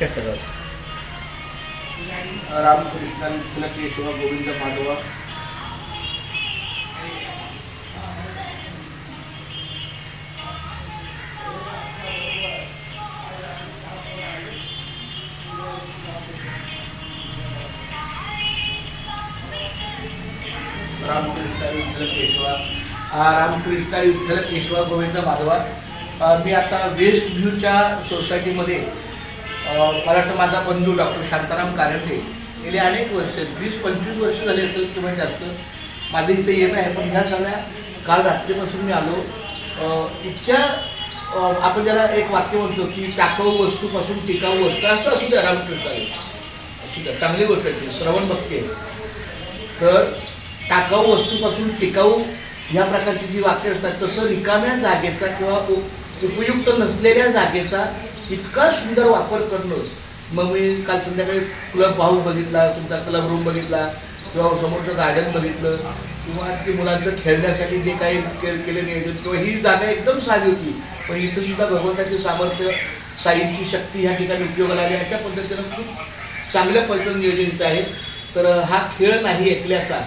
कसं काय रामकृष्ण विठ्ठल केशव गोविंद माधव. रामकृष्ण विठ्ठल केशवा रामकृष्ण विठ्ठल केशवा गोविंद माधवा. मी आता वेस्ट व्ह्यूच्या सोसायटीमध्ये मला वाटतं माझा बंधू डॉक्टर शांताराम कारंडे. गेले अनेक वर्ष वीस पंचवीस वर्ष झाले असेल किंवा जास्त. माझं इथं येणं आहे पण ह्या सगळ्या काल रात्रीपासून मी आलो. इतक्या आपण ज्याला एक वाक्य म्हणतो की टाकाऊ वस्तूपासून टिकाऊ वस्तू असं असू द्या रामकृष्ण असू द्या चांगली गोष्ट आहे ती, श्रवण भक्ती तर टाकाऊ वस्तूपासून टिकाऊ ह्या प्रकारची जी वाक्य असतात तसं रिकाम्या जागेचा किंवा उपयुक्त नसलेल्या जागेचा इतका सुंदर वापर करणं. मग मी काल संध्याकाळी क्लब हाऊस बघितला तुमचा क्लब रूम बघितला किंवा समोरचं गार्डन बघितलं किंवा ते मुलांचं खेळण्यासाठी जे काही केले नियोजन किंवा ही जागा एकदम साधी होती. पण इथं सुद्धा भगवंताचे सामर्थ्य साईंची शक्ती ह्या ठिकाणी उपयोगाला आली अशा पद्धतीनं खूप चांगल्या पद्धतीनं नियोजन इथं आहे. तर हा खेळ नाही ऐकल्याचा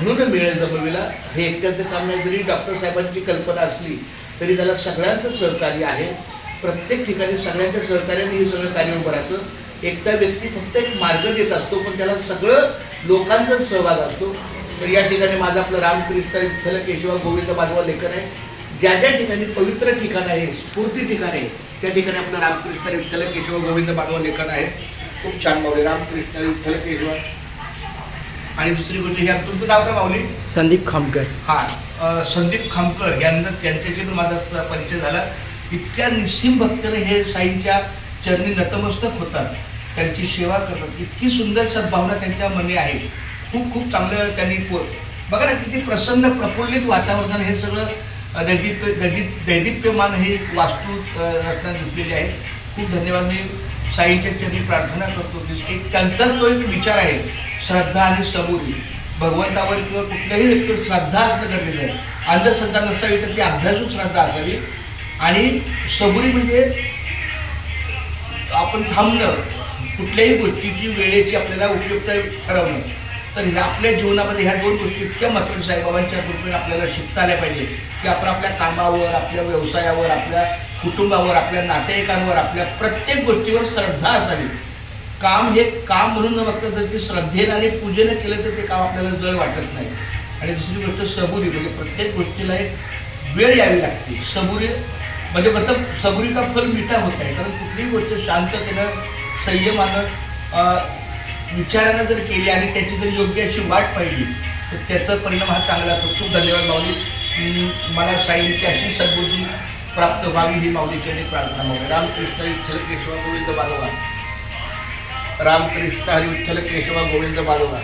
म्हणून मिळेल जमविला. हे एकट्याचं काम नाही. जरी डॉक्टर साहेबांची कल्पना असली तरी त्याला सगळ्यांचं सहकार्य आहे. प्रत्येक ठिकाणी सगळ्यांच्या सहकार्याने हे सगळं कार्य उभं राहतं. एकटा व्यक्ती फक्त एक मार्ग देत असतो पण त्याला सगळं लोकांचा सहभाग असतो. तर या ठिकाणी माझं आपलं रामकृष्ण विठ्ठल केशवा गोविंद माधवा लेखन आहे. ज्या ज्या ठिकाणी पवित्र ठिकाण आहे स्फूर्ती ठिकाण आहे त्या ठिकाणी आपलं रामकृष्ण विठ्ठल केशव गोविंद माधव लेखन आहे. खूप छान माऊली रामकृष्ण विठ्ठल केशव. आणि दुसरी गोष्ट ही तुमचं नाव काय माऊली? संदीप खामकर. हा संदीप खामकर यांना त्यांच्याशी पण माझा परिचय झाला. इतक्या निस्सीम भक्तीने हे साईंच्या चरणी नतमस्तक होतात. त्यांची सेवा करतात. इतकी सुंदर सद्भावना त्यांच्या मनी आहे. खूप खूप चांगलं त्यांनी पो- बघा ना किती प्रसन्न प्रफुल्लित वातावरण हे सगळं अ, दैदिप दैदिप्यमान हे वास्तू रचना दिसलेली आहे. खूप धन्यवाद. मी साईंच्या चरणी प्रार्थना करतो. की एक त्यांचा तो एक विचार आहे. श्रद्धा आणि सबुरी. भगवंतावर किंवा कुठल्याही व्यक्तीवर श्रद्धा असणं गरजेचं आहे. अंधश्रद्धा नसावी तर ती अभ्यासू श्रद्धा असावी. आणि सबुरी म्हणजे आपण थांबणं कुठल्याही गोष्टीची वेळेची आपल्याला उपयुक्त ठरवणं. तर ह्या आपल्या जीवनामध्ये ह्या दोन गोष्टी इतक्या महत्त्वाच्या साईबाबांच्या कृपेने आपल्याला शिकता आल्या पाहिजे. की आपण आपल्या कामावर आपल्या व्यवसायावर आपल्या कुटुंबावर आपल्या नातेवाईकांवर आपल्या प्रत्येक गोष्टीवर श्रद्धा असावी. काम हे काम म्हणून न बघता जर ते श्रद्धेनं आणि पूजेनं केलं तर ते काम आपल्याला जड वाटत नाही. आणि दुसरी गोष्ट सबुरी म्हणजे प्रत्येक गोष्टीला एक वेळ यावी लागते. सबुरी म्हणजे मतलब सबुरी का फल मिठा होत आहे कारण कुठलीही गोष्ट शांततेनं संयमानं विचारानं जर केली आणि त्याची जर योग्य अशी वाट पाहिली तर त्याचा परिणाम हा चांगला असतो. खूप धन्यवाद माऊली. मला साईंची अशी सद्बुद्धी प्राप्त व्हावी ही माऊलीची प्रार्थना माऊली. रामकृष्ण विठ्ठल केशवा गोविंद बालवा. रामकृष्ण हरी विठ्ठल केशवा गोविंद बालवा.